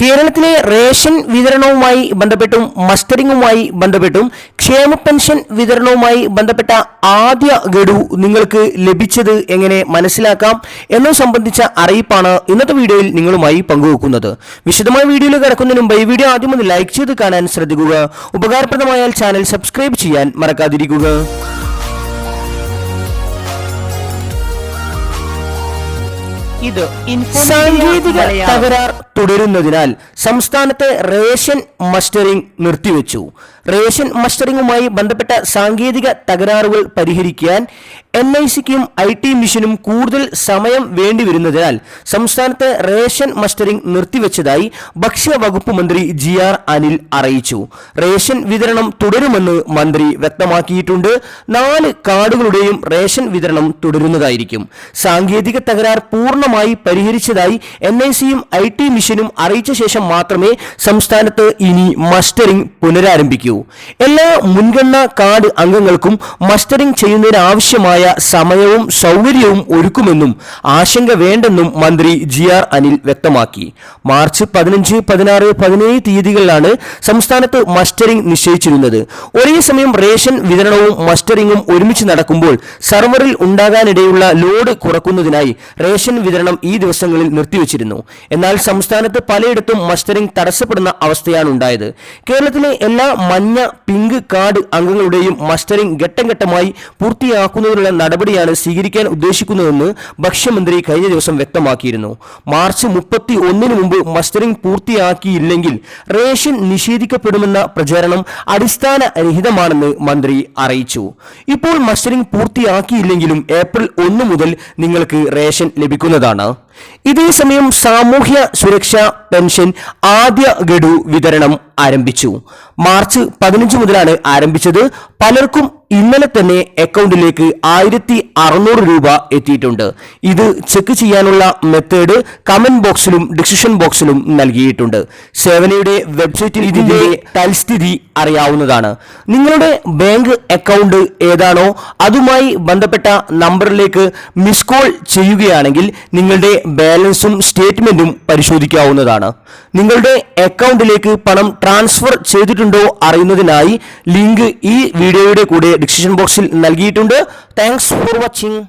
കേരളത്തിലെ റേഷൻ വിതരണവുമായി ബന്ധപ്പെട്ടും മസ്റ്ററിംഗുമായി ബന്ധപ്പെട്ടും ക്ഷേമ പെൻഷൻ വിതരണവുമായി ബന്ധപ്പെട്ട ആദ്യ ഗഡു നിങ്ങൾക്ക് ലഭിച്ചത് എങ്ങനെ മനസ്സിലാക്കാം എന്നത് സംബന്ധിച്ച അറിയിപ്പാണ് ഇന്നത്തെ വീഡിയോയിൽ നിങ്ങളുമായി പങ്കുവെക്കുന്നത്. വിശദമായ വീഡിയോയിൽ കിടക്കുന്നതിന് മുമ്പ് ഈ വീഡിയോ ആദ്യം ഒന്ന് ലൈക്ക് ചെയ്ത് കാണാൻ ശ്രദ്ധിക്കുക. ഉപകാരപ്രദമായാൽ ചാനൽ സബ്സ്ക്രൈബ് ചെയ്യാൻ മറക്കാതിരിക്കുക. ഇത് സാങ്കേതിക. തകരാർ തുടരുന്നതിനാൽ സംസ്ഥാനത്തെ റേഷൻ മസ്റ്ററിംഗ് നിർത്തിവെച്ചു റേഷൻ മസ്റ്ററിംഗുമായി ബന്ധപ്പെട്ട സാങ്കേതിക തകരാറുകൾ പരിഹരിക്കാൻ എൻ ഐ സിക്കും ഐ ടി മിഷനും കൂടുതൽ സമയം വേണ്ടിവരുന്നതിനാൽ സംസ്ഥാനത്ത് റേഷൻ മസ്റ്ററിംഗ് നിർത്തിവെച്ചതായി ഭക്ഷ്യവകുപ്പ് മന്ത്രി ജി ആർ അനിൽ അറിയിച്ചു. റേഷൻ വിതരണം തുടരുമെന്ന് മന്ത്രി വ്യക്തമാക്കിയിട്ടുണ്ട്. നാല് കാർഡുകളുടെയും റേഷൻ വിതരണം തുടരുന്നതായിരിക്കും. സാങ്കേതിക തകരാർ പൂർണമായി പരിഹരിച്ചതായി എൻ ഐ സിയും ഐ ടി മിഷനും അറിയിച്ച ശേഷം മാത്രമേ സംസ്ഥാനത്ത് ഇനി മസ്റ്ററിംഗ് പുനരാരംഭിക്കൂ. എല്ലാ മുൻഗണനാ കാർഡ് അംഗങ്ങൾക്കും മസ്റ്ററിംഗ് ചെയ്യുന്നതിന് ആവശ്യമായ സമയവും സൗകര്യവും ഒരുക്കുമെന്നും ആശങ്ക വേണ്ടെന്നും മന്ത്രി ജി ആർ അനിൽ വ്യക്തമാക്കി. മാർച്ച് പതിനഞ്ച് പതിനാറ് പതിനേഴ് തീയതികളിലാണ് സംസ്ഥാനത്ത് മസ്റ്ററിംഗ് നിശ്ചയിച്ചിരുന്നത്. ഒരേ സമയം റേഷൻ വിതരണവും മസ്റ്ററിംഗും ഒരുമിച്ച് നടക്കുമ്പോൾ സർവറിൽ ഉണ്ടാകാനിടയുള്ള ലോഡ് കുറക്കുന്നതിനായി റേഷൻ വിതരണം ഈ ദിവസങ്ങളിൽ നിർത്തിവച്ചിരുന്നു. എന്നാൽ സംസ്ഥാനത്ത് പലയിടത്തും മസ്റ്ററിംഗ് തടസ്സപ്പെടുന്ന അവസ്ഥയാണ് ഉണ്ടായത് കേരളത്തിലെ എല്ലാ മഞ്ഞ പിങ്ക് കാർഡ് അംഗങ്ങളുടെയും മസ്റ്ററിംഗ് ഘട്ടം ഘട്ടമായി പൂർത്തിയാക്കുന്നതിനുള്ള നടപടിയാണ് സ്വീകരിക്കാൻ ഉദ്ദേശിക്കുന്നതെന്ന് ഭക്ഷ്യമന്ത്രി കഴിഞ്ഞ ദിവസം വ്യക്തമാക്കിയിരുന്നു. മാർച്ച് മുപ്പത്തി ഒന്നിന് മുമ്പ് മസ്റ്ററിംഗ് പൂർത്തിയാക്കിയില്ലെങ്കിൽ റേഷൻ നിഷേധിക്കപ്പെടുമെന്ന പ്രചാരണം അടിസ്ഥാന രഹിതമാണെന്ന് മന്ത്രി അറിയിച്ചു. ഇപ്പോൾ മസ്റ്ററിംഗ് പൂർത്തിയാക്കിയില്ലെങ്കിലും ഏപ്രിൽ ഒന്ന് മുതൽ നിങ്ങൾക്ക് റേഷൻ ലഭിക്കുന്നതാണ്. ഇതേസമയം സാമൂഹ്യ സുരക്ഷാ പെൻഷൻ ആദ്യ ഗഡു വിതരണം ആരംഭിച്ചു. മാർച്ച് പതിനഞ്ച് മുതലാണ് ആരംഭിച്ചത്. പലർക്കും ഇന്നലെ തന്നെ അക്കൗണ്ടിലേക്ക് ആയിരത്തി അറുന്നൂറ് രൂപ എത്തിയിട്ടുണ്ട്. ഇത് ചെക്ക് ചെയ്യാനുള്ള മെത്തേഡ് കമന്റ് ബോക്സിലും ഡിസിഷൻ ബോക്സിലും നൽകിയിട്ടുണ്ട്. സേവനയുടെ വെബ്സൈറ്റിൽ ഇതിന്റെ തൽസ്ഥിതി അറിയാവുന്നതാണ്. നിങ്ങളുടെ ബാങ്ക് അക്കൗണ്ട് ഏതാണോ അതുമായി ബന്ധപ്പെട്ട നമ്പറിലേക്ക് മിസ് കോൾ ചെയ്യുകയാണെങ്കിൽ നിങ്ങളുടെ ബാലൻസും സ്റ്റേറ്റ്മെന്റും പരിശോധിക്കാവുന്നതാണ്. നിങ്ങളുടെ അക്കൗണ്ടിലേക്ക് പണം ട്രാൻസ്ഫർ ചെയ്തിട്ടുണ്ടോ അറിയുന്നതിനായി ലിങ്ക് ഈ വീഡിയോയുടെ കൂടെ ഡിസ്ക്രിപ്ഷൻ ബോക്സിൽ നൽകിയിട്ടുണ്ട്. Thanks for watching